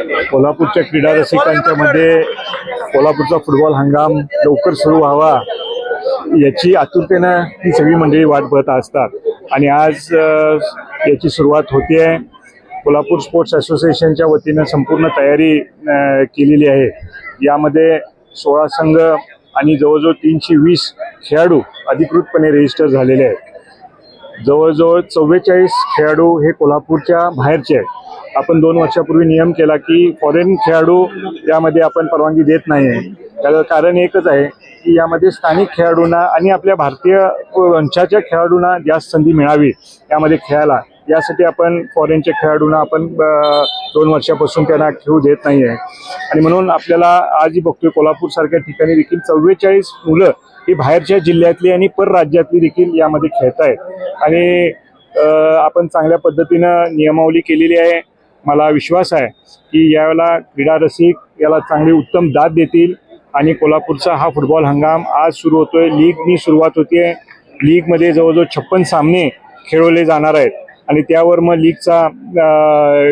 कोल्हापूरच्या क्रीडा रसिकांच्या मध्ये कोल्हापूरचा फुटबॉल हंगाम लवकर सुरू व्हावा याची आतुरतेनं ही सगळी मंडळी वाट बघत असतात. आणि आज याची सुरुवात होते आहे कोल्हापूर स्पोर्ट्स असोसिएशनच्या वतीनं संपूर्ण तयारी केलेली आहे. यामध्ये सोळा संघ आणि जवळजवळ तीनशे वीस खेळाडू अधिकृतपणे रजिस्टर झालेले आहेत. जवळजवळ चव्वेचाळीस खेळाडू हे कोल्हापूरच्या बाहेरचे आहेत. आपण दोन वर्षापूर्वी नियम केला की फॉरेन खेळाडू यामध्ये आपण परवानगी देत नाही आहे त्याचं कारण एकच आहे की यामध्ये स्थानिक खेळाडूंना आणि आपल्या भारतीय वंशाच्या खेळाडूंना जास्त संधी मिळावी यामध्ये खेळायला. यासाठी आपण फॉरेनच्या खेळाडूंना आपण दोन वर्षापासून त्यांना खेळू देत नाही आहे आणि म्हणून आपल्याला आजही बघतोय कोल्हापूरसारख्या ठिकाणी देखील चव्वेचाळीस मुलं ही बाहेरच्या जिल्ह्यातली आणि परराज्यातली देखील यामध्ये खेळत आहेत आणि आपण चांगल्या पद्धतीनं नियमावली केलेली आहे. मला विश्वास आहे की यावेळेला क्रीडा रसिक याला चांगली उत्तम दाद देतील. आणि कोल्हापूरचा हा फुटबॉल हंगाम आज सुरू होतोय. लीगनी सुरुवात होते लीगमध्ये जवळजवळ छप्पन सामने खेळवले जाणार आहेत. आणि त्यावर मग लीगचा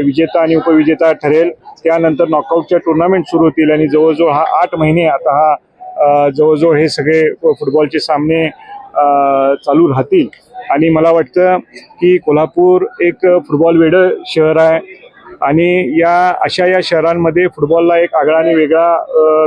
विजेता आणि उपविजेता ठरेल. त्यानंतर नॉकआउटच्या टुर्नामेंट सुरू होतील. आणि जवळजवळ हा आठ महिने आता हा जवळजवळ हे सगळे फुटबॉलचे सामने चालू राहतील. आणि मला वाटतं की कोल्हापूर एक फुटबॉल वेडं शहर आहे. आणि या अशा या शहरांमध्ये फुटबॉलला एक आगळा आणि वेगळा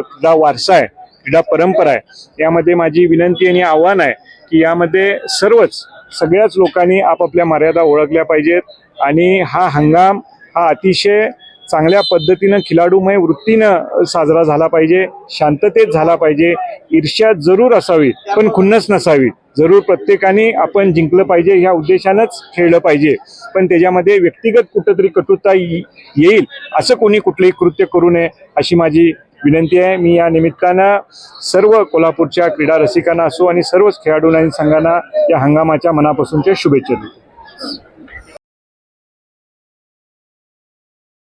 क्रीडा वारसा आहे क्रीडा परंपरा आहे. यामध्ये माझी विनंती आणि आव्हान आहे की यामध्ये सर्वच सगळ्याच लोकांनी आपापल्या मर्यादा ओळखल्या पाहिजेत आणि हा हंगाम हा अतिशय चांगल्या पद्धतीनं खिलाडूमय वृत्तीनं साजरा झाला पाहिजे शांततेत झाला पाहिजे ईर्ष्या जरूर असावी पण खुन्नस नसावी. जरूर प्रत्येकाने आपण जिंकलं पाहिजे ह्या उद्देशानंच खेळलं पाहिजे. पण त्याच्यामध्ये व्यक्तिगत कुठंतरी कटुता येईल असं कोणी कुठलंही कृत्य करू नये अशी माझी विनंती आहे. मी या निमित्तानं सर्व कोल्हापूरच्या क्रीडा रसिकांना असो आणि सर्वच खेळाडूंना आणि संघांना या हंगामाच्या मनापासूनच्या शुभेच्छा देतो.